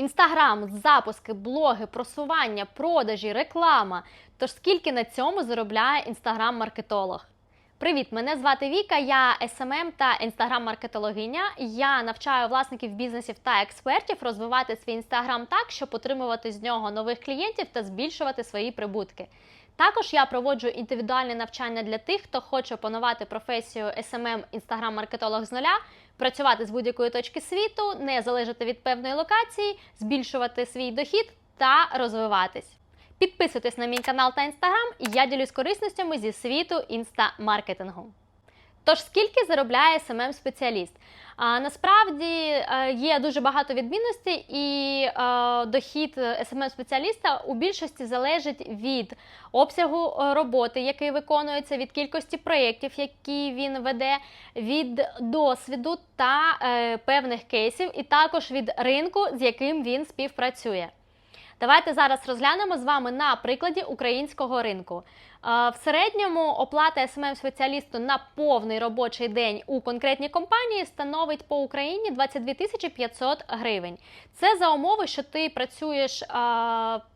Інстаграм, запуски, блоги, просування, продажі, реклама. Тож скільки на цьому заробляє інстаграм-маркетолог? Привіт, мене звати Віка, я SMM та інстаграм-маркетологиня. Я навчаю власників бізнесів та експертів розвивати свій інстаграм так, щоб отримувати з нього нових клієнтів та збільшувати свої прибутки. Також я проводжу індивідуальне навчання для тих, хто хоче опанувати професію SMM інстаграм-маркетолог з нуля, працювати з будь-якої точки світу, не залежати від певної локації, збільшувати свій дохід та розвиватись. Підписуйтесь на мій канал та інстаграм, і я ділюсь корисностями зі світу інста-маркетингу. Тож, скільки заробляє smm спеціаліст? А, насправді е, є дуже багато відмінностей, і е, дохід smm спеціаліста у більшості залежить від обсягу е, роботи, який виконується, від кількості проєктів, які він веде, від досвіду та е, певних кейсів, і також від ринку, з яким він співпрацює. Давайте зараз розглянемо з вами на прикладі українського ринку. Е, В середньому оплата smm спеціалісту на повний робочий день у конкретній компанії становить по Україні 22 тисячі 500 гривень. Це за умови, що ти працюєш е,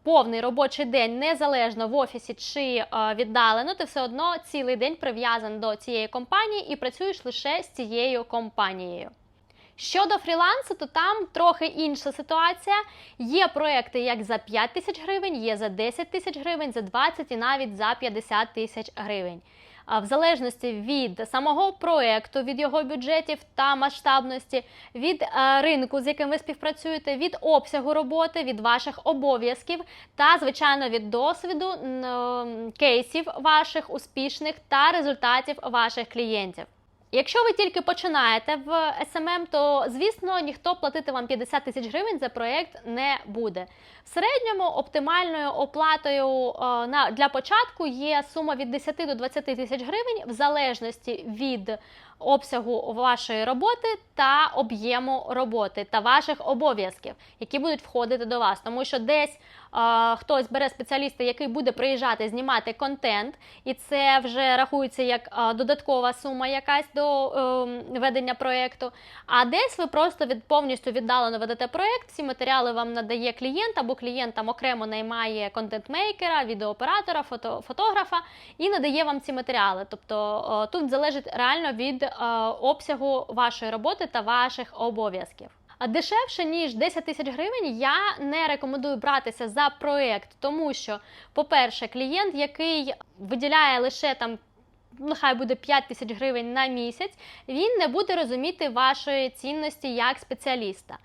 повний робочий день незалежно в офісі чи е, віддалено. Ти все одно цілий день прив'язаний до цієї компанії і працюєш лише з цією компанією. Щодо фрілансу, то там трохи інша ситуація. Є проекти як за 5 тисяч гривень, є за 10 тисяч гривень, за 20 і навіть за 50 тисяч гривень. А В залежності від самого проекту, від його бюджетів та масштабності, від е, ринку, з яким ви співпрацюєте, від обсягу роботи, від ваших обов'язків та, звичайно, від досвіду, кейсів ваших успішних та результатів ваших клієнтів. Якщо ви тільки починаєте в SMM, то звісно ніхто платити вам 50 тисяч гривень за проєкт не буде. В середньому оптимальною оплатою е, на для початку є сума від 10 до 20 тисяч гривень в залежності від обсягу вашої роботи та об'єму роботи та ваших обов'язків, які будуть входити до вас. Тому що десь е, хтось бере спеціаліста, який буде приїжджати, знімати контент, і це вже рахується як е, додаткова сума якась до е, ведення проєкту. А десь ви просто від повністю віддалено ведете проєкт, всі матеріали вам надає клієнт, або клієнт там окремо наймає контент-мейкера, відеооператора, фото, фотографа і надає вам ці матеріали. Тобто е, тут залежить реально від е, обсягу вашої роботи та ваших обов'язків. А Дешевше ніж 10 тисяч гривень я не рекомендую братися за проект, тому що, по-перше, клієнт, який виділяє лише там. Нехай буде 5 тисяч гривень на місяць, він не буде розуміти вашої цінності як спеціаліста.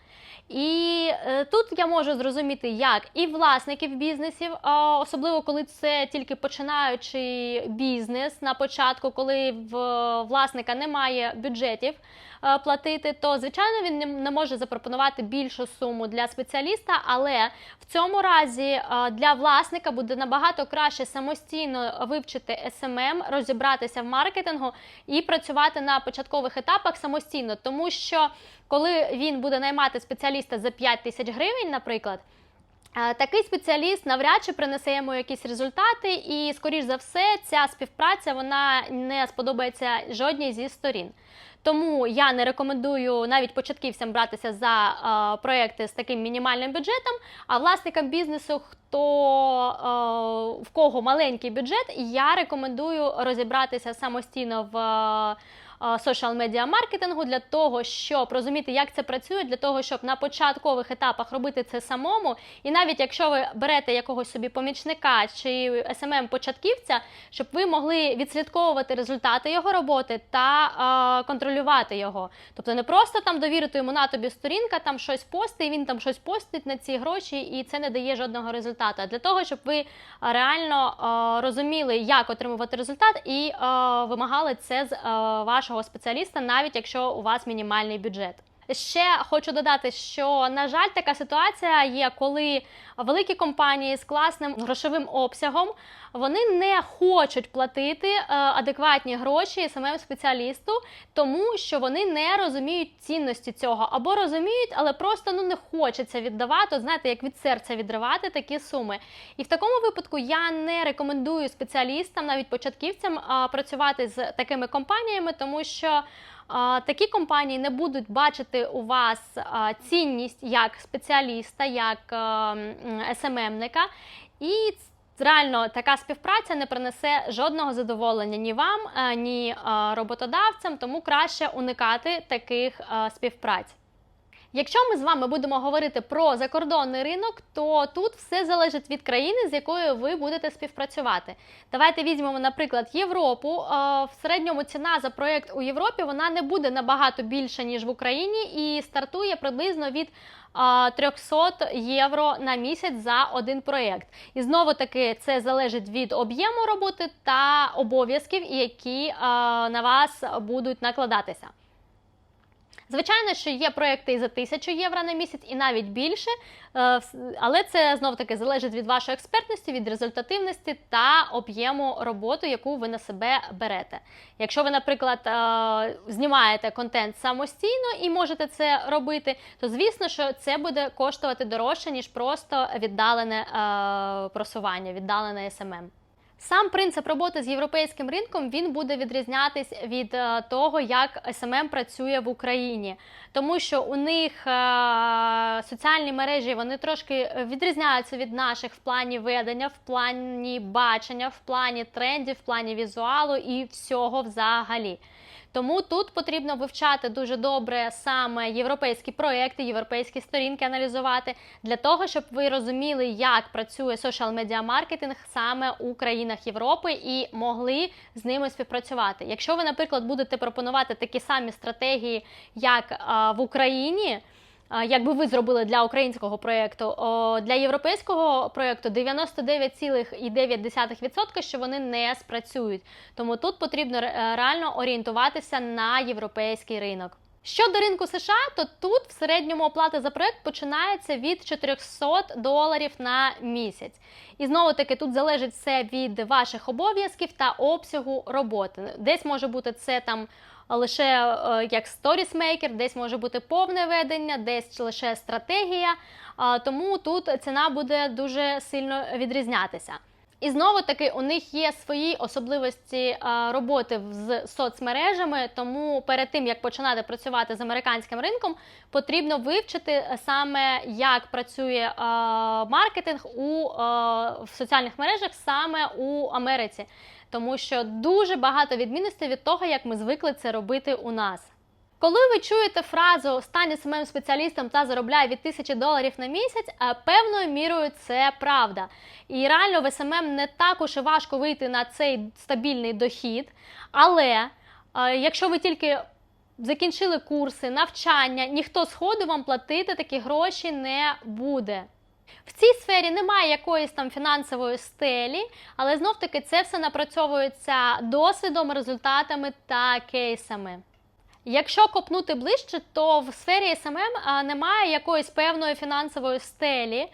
І е, тут я можу зрозуміти, як і власників бізнесів, особливо коли це тільки починаючий бізнес на початку, коли в власника немає бюджетів е, платити, то звичайно він не, може запропонувати більшу суму для спеціаліста, але в цьому разі е, для власника буде набагато краще самостійно вивчити SMM, розібратися в маркетингу і працювати на початкових етапах самостійно, тому що коли він буде наймати спеціаліста за 5 тисяч гривень, наприклад. е, Такий спеціаліст навряд чи принесе йому якісь результати, і, скоріш за все, ця співпраця вона не сподобається жодній зі сторін. Тому я не рекомендую навіть початківцям братися за е, проекти з таким мінімальним бюджетом. А власникам бізнесу, хто е, в кого маленький бюджет, я рекомендую розібратися самостійно в. Е, соціал медіа маркетингу для того, щоб розуміти, як це працює, для того, щоб на початкових етапах робити це самому. І навіть якщо ви берете якогось собі помічника чи smm початківця щоб ви могли відслідковувати результати його роботи та е, контролювати його. Тобто не просто там довірити йому на тобі сторінка, там щось пости, і він там щось постить на ці гроші, і це не дає жодного результату. А для того, щоб ви реально е, розуміли, як отримувати результат, і е, вимагали це з е, вашого спеціаліста, навіть якщо у вас мінімальний бюджет. Ще хочу додати, що на жаль, така ситуація є, коли великі компанії з класним грошовим обсягом вони не хочуть платити е, адекватні гроші самому спеціалісту, тому що вони не розуміють цінності цього або розуміють, але просто ну не хочеться віддавати. Знаєте, як від серця відривати такі суми. І в такому випадку я не рекомендую спеціалістам, навіть початківцям, працювати з такими компаніями, тому що. Такі компанії не будуть бачити у вас цінність як спеціаліста, як СММника. І реально така співпраця не принесе жодного задоволення ні вам, ні роботодавцям, тому краще уникати таких співпраць. Якщо ми з вами будемо говорити про закордонний ринок, то тут все залежить від країни, з якою ви будете співпрацювати. Давайте візьмемо, наприклад, Європу. Е, В середньому ціна за проєкт у Європі вона не буде набагато більша, ніж в Україні, і стартує приблизно від е, 300 євро на місяць за один проєкт. І знову таки це залежить від об'єму роботи та обов'язків, які е, на вас будуть накладатися. Звичайно, що є проекти і за 1000 євро на місяць, і навіть більше, е, але це знов таки залежить від вашої експертності, від результативності та об'єму роботи, яку ви на себе берете. Якщо ви, наприклад, е, знімаєте контент самостійно і можете це робити, то звісно, що це буде коштувати дорожче, ніж просто віддалене е, просування, віддалене СММ. Сам принцип роботи з європейським ринком він буде відрізнятись від е, того, як СММ працює в Україні, тому що у них е, соціальні мережі вони трошки відрізняються від наших в плані ведення, в плані бачення, в плані трендів, в плані візуалу і всього взагалі. Тому тут потрібно вивчати дуже добре саме європейські проекти, європейські сторінки аналізувати для того, щоб ви розуміли, як працює соціал-медіа маркетинг саме у країнах Європи і могли з ними співпрацювати. Якщо ви, наприклад, будете пропонувати такі самі стратегії, як в Україні. А, Як би ви зробили для українського проєкту, для європейського проєкту 99,9%, що вони не спрацюють. Тому тут потрібно реально орієнтуватися на європейський ринок. Щодо ринку США, то тут в середньому оплата за проект починається від 400 доларів на місяць. І знову таки тут залежить все від ваших обов'язків та обсягу роботи. Десь може бути це там лише е, як сторісмейкер, десь може бути повне ведення, десь лише стратегія. Тому тут ціна буде дуже сильно відрізнятися. І знову таки у них є свої особливості е, роботи з соцмережами. Тому перед тим як починати працювати з американським ринком, потрібно вивчити е, саме як працює е, маркетинг у в соціальних мережах саме у Америці, тому що дуже багато відмінностей від того, як ми звикли це робити у нас. Коли ви чуєте фразу стань смм спеціалістом та заробляй від тисячі доларів на місяць, е, певною мірою це правда. І реально в СММ не так уж і важко вийти на цей стабільний дохід. Але е, якщо ви тільки закінчили курси, навчання, ніхто сходу вам платити такі гроші не буде. В цій сфері немає якоїсь там фінансової стелі, але знов таки це все напрацьовується досвідом, результатами та кейсами. Якщо копнути ближче, то в сфері СММ немає якоїсь певної фінансової стелі.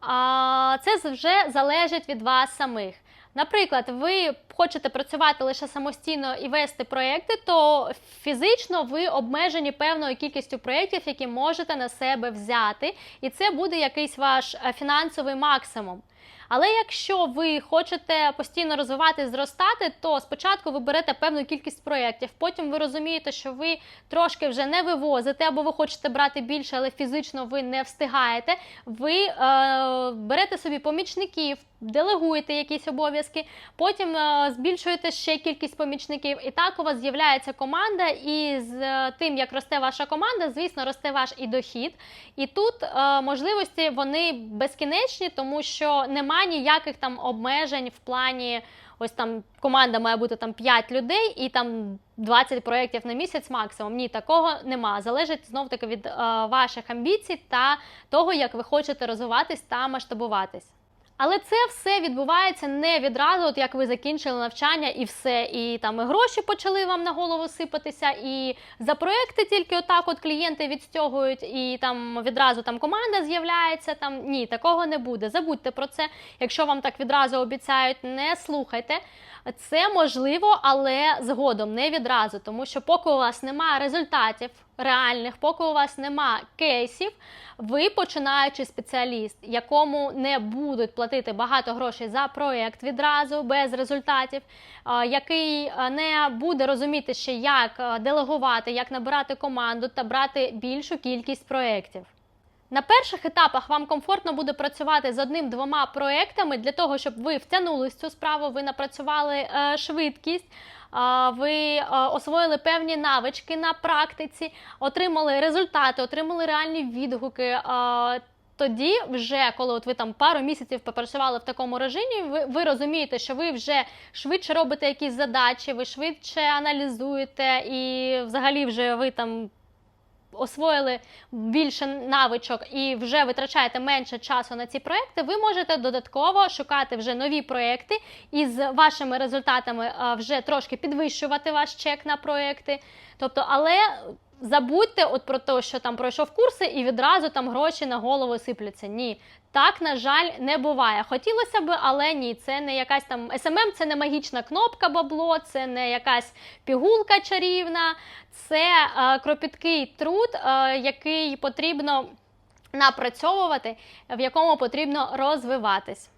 А, це вже залежить від вас самих. Наприклад, ви хочете працювати лише самостійно і вести проекти, то фізично ви обмежені певною кількістю проєктів, які можете на себе взяти, і це буде якийсь ваш е, фінансовий максимум. Але якщо ви хочете постійно розвиватись, зростати, то спочатку ви берете певну кількість проєктів, потім ви розумієте, що ви трошки вже не вивозите, або ви хочете брати більше, але фізично ви не встигаєте. Ви е, берете собі помічників, делегуєте якісь обов'язки, потім е, збільшуєте ще кількість помічників, і так у вас з'являється команда. І з е, тим, як росте ваша команда, звісно, росте ваш і дохід. І тут е, можливості вони безкінечні, тому що немає ніяких там обмежень в плані. Ось там команда має бути там 5 людей і там 20 проєктів на місяць максимум. Ні, такого нема. Залежить знов таки від е, ваших амбіцій та того, як ви хочете розвиватись та масштабуватись. Але це все відбувається не відразу, от як ви закінчили навчання і все, і там і гроші почали вам на голову сипатися, і за проекти тільки отак от клієнти відстягують, і там відразу там команда з'являється. Там ні, такого не буде. Забудьте про це. Якщо вам так відразу обіцяють, не слухайте. Це можливо, але згодом не відразу, тому що поки у вас немає результатів, реальних, поки у вас нема кейсів, ви починаючий спеціаліст, якому не будуть платити багато грошей за проект відразу без результатів, який не буде розуміти ще, як делегувати, як набирати команду та брати більшу кількість проєктів. На перших етапах вам комфортно буде працювати з одним-двома проектами для того, щоб ви втягнулись в цю справу, ви напрацювали е, швидкість, ви е, освоїли певні навички на практиці, отримали результати, отримали реальні відгуки. Тоді, вже коли от ви там пару місяців попрацювали в такому режимі, ви, ви розумієте, що ви вже швидше робите якісь задачі, ви швидше аналізуєте, і взагалі вже ви там освоїли більше навичок і вже витрачаєте менше часу на ці проекти, ви можете додатково шукати вже нові проекти і з вашими результатами вже трошки підвищувати ваш чек на проекти. Тобто, але забудьте от про те, що там пройшов курси і відразу там гроші на голову сипляться. Ні. Так, на жаль, не буває. Хотілося б, але ні, це не якась там SMM, це не магічна кнопка бабло, це не якась пігулка чарівна, це е, кропіткий труд, е, який потрібно напрацьовувати, в якому потрібно розвиватись.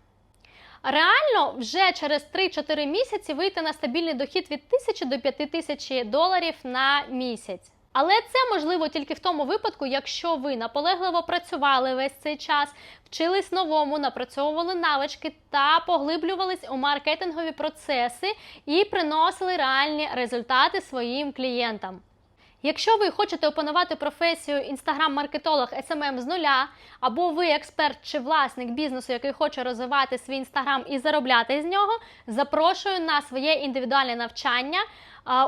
Реально, вже через 3-4 місяці вийти на стабільний дохід від 1000 до 5000 доларів на місяць. Але це можливо тільки в тому випадку, якщо ви наполегливо працювали весь цей час, вчились новому, напрацьовували навички та поглиблювались у маркетингові процеси і приносили реальні результати своїм клієнтам. Якщо ви хочете опанувати професію інстаграм-маркетолог SMM з нуля, або ви експерт чи власник бізнесу, який хоче розвивати свій інстаграм і заробляти з нього, запрошую на своє індивідуальне навчання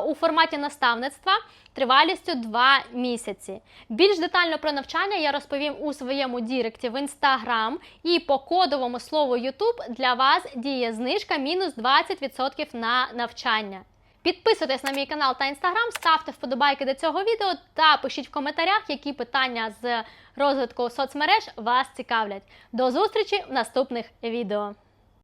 у форматі наставництва тривалістю 2 місяці. Більш детально про навчання я розповім у своєму діректі в інстаграм і по кодовому слову YouTube для вас діє знижка мінус 20% на навчання. Підписуйтесь на мій канал та інстаграм, ставте вподобайки до цього відео та пишіть в коментарях, які питання з розвитку соцмереж вас цікавлять. До зустрічі в наступних відео.